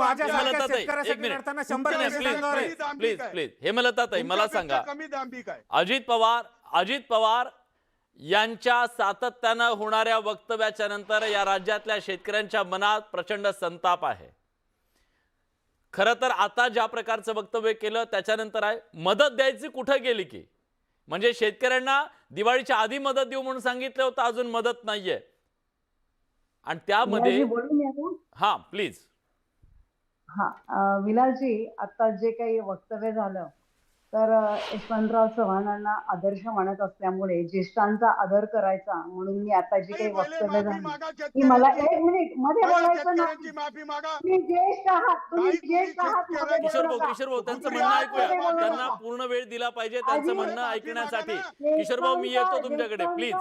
माझ्यासारख्या शेतकऱ्यासाठी मिनिट. लढताना शंभर सांगावं रे. Please please. हेमलताताई मला सांगा. तुमच्यापेक्षा कमी दांभिक आहे. अजित पवार अजित पवार यांच्या सातत्यानं होणाऱ्या वक्तव्याच्या नंतर या राज्यातल्या शेतकऱ्यांच्या मनात प्रचंड संताप आहे. खरं तर आता ज्या प्रकारचं वक्तव्य केलं त्याच्यानंतर आहे मदत द्यायची कुठं गेली की? म्हणजे शेतकऱ्यांना दिवाळीच्या आधी मदत देऊ म्हणून सांगितलं होतं अजून मदत नाहीये. आणि त्यामध्ये हा प्लीज. हा अं, विलासजी आता जे काही वक्तव्य झालं तर यशवंतराव चव्हाणांना आदर्श मानत असल्यामुळे ज्येष्ठांचा आदर करायचा म्हणून मी आता जी काही वक्तव्य झाली की मला. एक मिनिटमध्ये बोलायचं मागा तुम्ही ज्येष्ठ आहात तुम्ही काही तुम्ही ज्येष्ठ आहात मध्ये शेतकऱ्यांची- किशोर बोलू भाऊ नका. किशोर भाऊ त्यांचं म्हणणं ऐकूया त्यांना. पूर्ण वेळ दिला पाहिजे त्यांचं म्हणणं ऐकण्यासाठी किशोर भाऊ मी येतो तुमच्याकडे प्लीज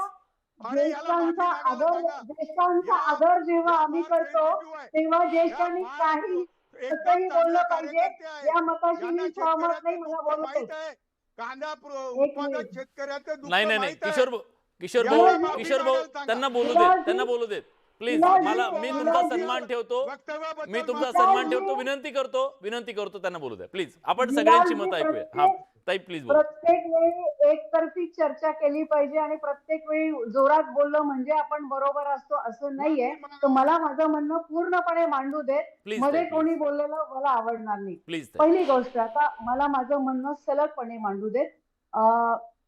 ज्येष्ठांचा आदर. ज्येष्ठांचा आदर जेव्हा आम्ही करतो. तेव्हा ज्येष्ठांनी काही एकदम बोललं पाहिजे कार्यकर्ते आहे. या मताशी मी सहमत नाही मला. आहे कांदा प्र- एक उत्पादक. शेतकऱ्याचं दुःख नाही नाही. किशोर भाऊ किशोर भाऊ किशोर भाऊ. त्यांना बोलू देत त्यांना बोलू देत प्लीज मला मी तुमचा सन्मान ठेवतो. मी तुमचा सन्मान ठेवतो. विनंती करतो. विनंती करतो. त्यांना बोलू द्या. प्लीज आपण सगळ्यांची मत ऐकूया. हा प्रत्येक- ताई प्लीज बोला. प्रत्येक वेळी एकतर्फी चर्चा केली पाहिजे आणि प्रत्येक वेळी जोरात बोललं म्हणजे आपण बरोबर असतो असं नाहीये. तर मला माझं म्हणणं पूर्णपणे मांडू देत. प्लीजमध्ये कोणी बोललेलं मला आवडणार नाही. प्लीज. पहिली गोष्ट आता मला माझं म्हणणं सलगपणे मांडू देत.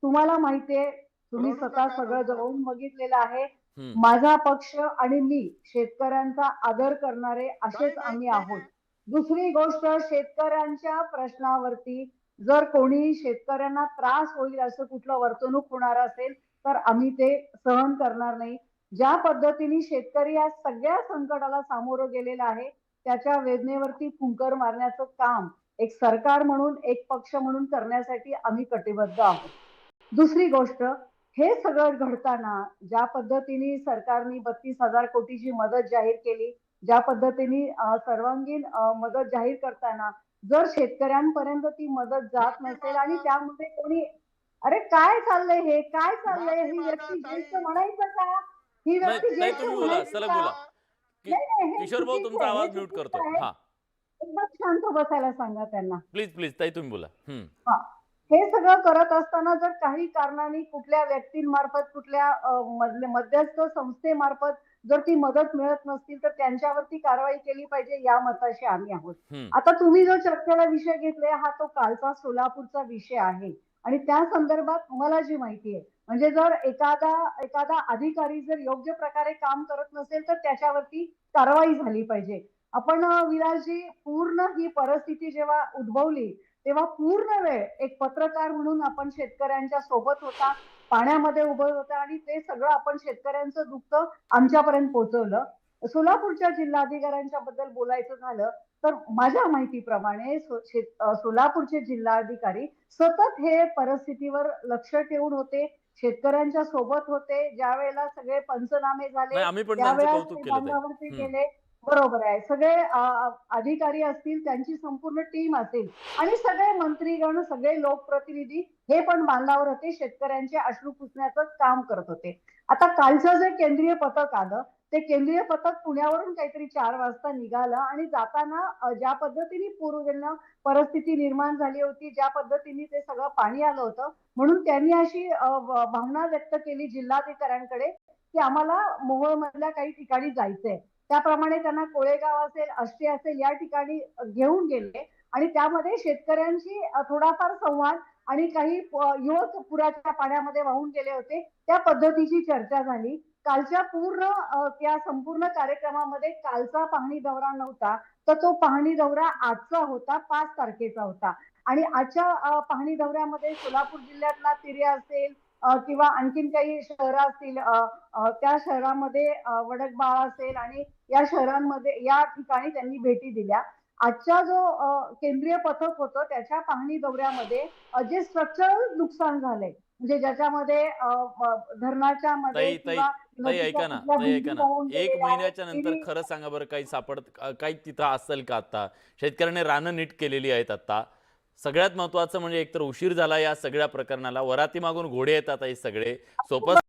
तुम्हाला माहितीये तुम्ही स्वतः सगळं. जवळून बघितलेलं आहे. माझा पक्ष आणि मी शेतकऱ्यांचा आदर करणारे असेच आम्ही आहोत. दुसरी गोष्ट शेतकऱ्यांच्या प्रश्नावरती जर कोणी शेतकऱ्यांना त्रास होईल असं कुठलं वर्तणूक होणार असेल तर आम्ही ते सहन करणार नाही. ज्या पद्धतीने शेतकरी या सगळ्या संकटाला सामोरं गेलेला आहे त्याच्या वेदनेवरती फुंकर मारण्याचं काम एक सरकार म्हणून एक पक्ष म्हणून करण्यासाठी आम्ही कटिबद्ध आहोत. दुसरी गोष्ट हे सगळं घडताना ज्या पद्धतीने सरकारने बत्तीस हजार कोटीची मदत जाहीर केली ज्या पद्धतीने सर्वांगीण मदत जाहीर करताना जर शेतकऱ्यांपर्यंत ती मदत जात नसेल आणि त्यामध्ये कोणी अरे काय चाललंय हे? काय चाललंय? ही व्यक्ती ज्येष्ठ. म्हणायचं का? ही व्यक्ती ज्येष्ठ हे किशोर भाऊ तुमचा आवाज म्यूट करतो एकदम शांत बसायला सांगा त्यांना. प्लीज प्लीज ताई तुम्ही बोला. हा. सगळं करत असताना जर काही कारणाने कुठल्या व्यक्तींमार्फत कुठल्या मध्यस्थ संस्थेमार्फत जर ती मदत मिळत नसतील तर त्यांच्यावरती कारवाई केली पाहिजे या मताशी आम्ही आहोत. आता तुम्ही जो चर्चेला विषय घेतलाय हा तो कालचा सोलापूरचा विषय आहे आणि त्या संदर्भात मला जी माहिती आहे म्हणजे जर एखादा एखादा अधिकारी जर योग्य प्रकारे काम करत नसेल तर त्याच्यावरती कारवाई झाली पाहिजे आपण विलासजी पूर्ण ही परिस्थिती जेव्हा उद्भवली तेव्हा पूर्ण वेळ एक पत्रकार म्हणून आपण शेतकऱ्यांच्या सोबत होता पाण्यामध्ये उभं होता आणि ते सगळं आपण शेतकऱ्यांचं दुःख आमच्यापर्यंत पोहोचवलं. सोलापूरच्या जिल्हाधिकाऱ्यांच्या बद्दल बोलायचं झालं तर माझ्या माहितीप्रमाणे सोलापूरचे जिल्हाधिकारी सतत हे परिस्थितीवर लक्ष ठेवून होते शेतकऱ्यांच्या सोबत होते ज्या वेळेला सगळे पंचनामे झाले कौतुक ते. गेले. बरोबर आहे. सगळे अधिकारी असतील त्यांची संपूर्ण टीम असेल आणि सगळे मंत्रीगण सगळे लोकप्रतिनिधी हे पण बांधावर होते. शेतकऱ्यांचे अश्रू पुसण्याचं काम करत होते. आता कालचं जे केंद्रीय पथक आलं ते केंद्रीय पथक पुण्यावरून काहीतरी चार वाजता निघालं आणि जाताना ज्या पद्धतीने पूर्वजन्य परिस्थिती निर्माण झाली होती ज्या पद्धतीने ते सगळं पाणी आलं होतं म्हणून त्यांनी अशी भावना व्यक्त केली जिल्हाधिकाऱ्यांकडे की आम्हाला मोहोळ मधल्या काही ठिकाणी जायचंय. त्याप्रमाणे त्यांना कोळेगाव असेल आष्टी असेल या ठिकाणी घेऊन गेले. आणि त्यामध्ये शेतकऱ्यांशी थोडाफार संवाद आणि काही युवक पुराच्या पाण्यामध्ये वाहून गेले होते त्या पद्धतीची चर्चा झाली. कालच्या पूर्ण त्या संपूर्ण कार्यक्रमामध्ये कालचा पाहणी दौरा नव्हता तर तो पाहणी दौरा आजचा होता पाच तारखेचा होता. आणि आजच्या पाहणी दौऱ्यामध्ये सोलापूर जिल्ह्यातला तिरे असेल किंवा आणखीन काही शहरं असतील त्या शहरामध्ये वडकबाळ असेल आणि या शहरांमध्ये या ठिकाणी त्यांनी भेटी दिल्या. आजचा जो केंद्रीय पथक होतं त्याच्या पाहणी दौऱ्यामध्ये जे स्ट्रक्चरल नुकसान झालंय म्हणजे ज्याच्यामध्ये धरणाच्या मध्ये ऐका ना ऐका ना. एक. महिन्याच्या नंतर खरं सांगा बरं काही सापडत काही तिथं असेल का आता? शेतकऱ्याने रानं नीट केलेली आहेत आता. सगळ्यात महत्वाचं म्हणजे एकतर उशीर झाला या सगळ्या प्रकरणाला. वराती मागून घोडे येतात हे सगळे. सोपं